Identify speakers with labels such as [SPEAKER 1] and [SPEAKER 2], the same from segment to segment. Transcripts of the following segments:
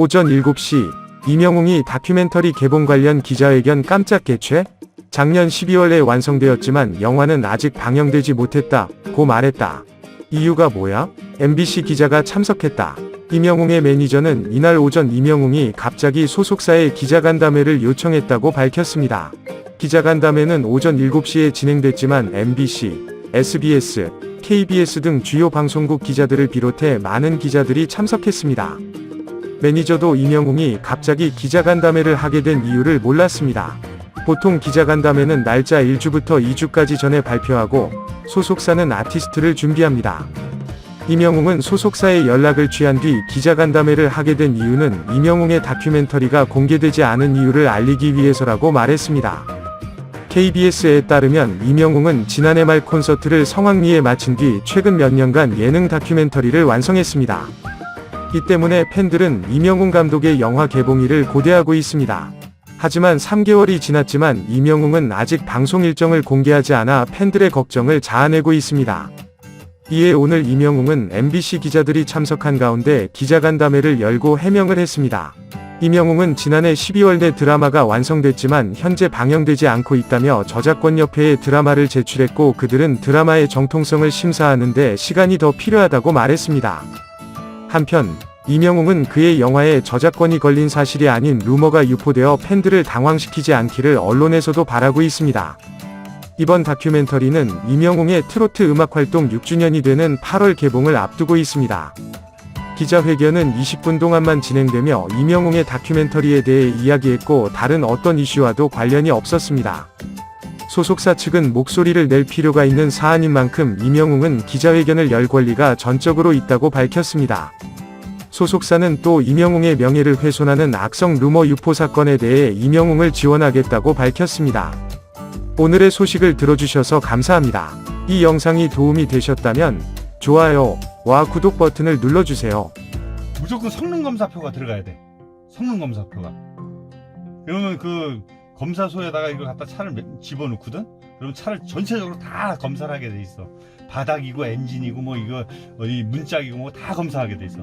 [SPEAKER 1] 오전 7시 이명웅이 다큐멘터리 개봉 관련 기자회견 깜짝 개최? 작년 12월에 완성되었지만 영화는 아직 방영되지 못했다. 고 말했다. 이유가 뭐야? MBC 기자가 참석했다. 이명웅의 매니저는 이날 오전 이명웅이 갑자기 소속사에 기자간담회를 요청했다고 밝혔습니다. 기자간담회는 오전 7시에 진행됐지만 MBC, SBS, KBS 등 주요 방송국 기자들을 비롯해 많은 기자들이 참석했습니다. 매니저도 이명웅이 갑자기 기자간담회를 하게 된 이유를 몰랐습니다. 보통 기자간담회는 날짜 1주부터 2주까지 전에 발표하고 소속사는 아티스트를 준비합니다. 이명웅은 소속사에 연락을 취한 뒤 기자간담회를 하게 된 이유는 이명웅의 다큐멘터리가 공개되지 않은 이유를 알리기 위해서라고 말했습니다. KBS에 따르면 이명웅은 지난해 말 콘서트를 성황리에 마친 뒤 최근 몇 년간 예능 다큐멘터리를 완성했습니다. 이 때문에 팬들은 이명웅 감독의 영화 개봉일을 고대하고 있습니다. 하지만 3개월이 지났지만 이명웅은 아직 방송 일정을 공개하지 않아 팬들의 걱정을 자아내고 있습니다. 이에 오늘 이명웅은 MBC 기자들이 참석한 가운데 기자간담회를 열고 해명을 했습니다. 이명웅은 지난해 12월 내 드라마가 완성됐지만 현재 방영되지 않고 있다며 저작권협회에 드라마를 제출했고 그들은 드라마의 정통성을 심사하는데 시간이 더 필요하다고 말했습니다. 한편 이명웅은 그의 영화에 저작권이 걸린 사실이 아닌 루머가 유포되어 팬들을 당황시키지 않기를 언론에서도 바라고 있습니다. 이번 다큐멘터리는 이명웅의 트로트 음악 활동 6주년이 되는 8월 개봉을 앞두고 있습니다. 기자회견은 20분 동안만 진행되며 이명웅의 다큐멘터리에 대해 이야기했고 다른 어떤 이슈와도 관련이 없었습니다. 소속사 측은 목소리를 낼 필요가 있는 사안인 만큼 이명웅은 기자회견을 열 권리가 전적으로 있다고 밝혔습니다. 소속사는 또 이명웅의 명예를 훼손하는 악성 루머 유포 사건에 대해 이명웅을 지원하겠다고 밝혔습니다. 오늘의 소식을 들어주셔서 감사합니다. 이 영상이 도움이 되셨다면 좋아요와 구독 버튼을 눌러주세요.
[SPEAKER 2] 무조건 성능 검사표가 들어가야 돼. 성능 검사표가. 그러면 그 검사소에다가 이걸 갖다 차를 매- 집어넣거든? 그러면 차를 전체적으로 다 검사를 하게 돼 있어. 바닥이고 엔진이고 뭐 이거 어디 문짝이고 뭐 다 검사하게 돼 있어.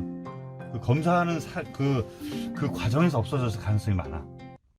[SPEAKER 2] 그 검사하는 사, 그, 그 과정에서 없어져서 가능성이 많아.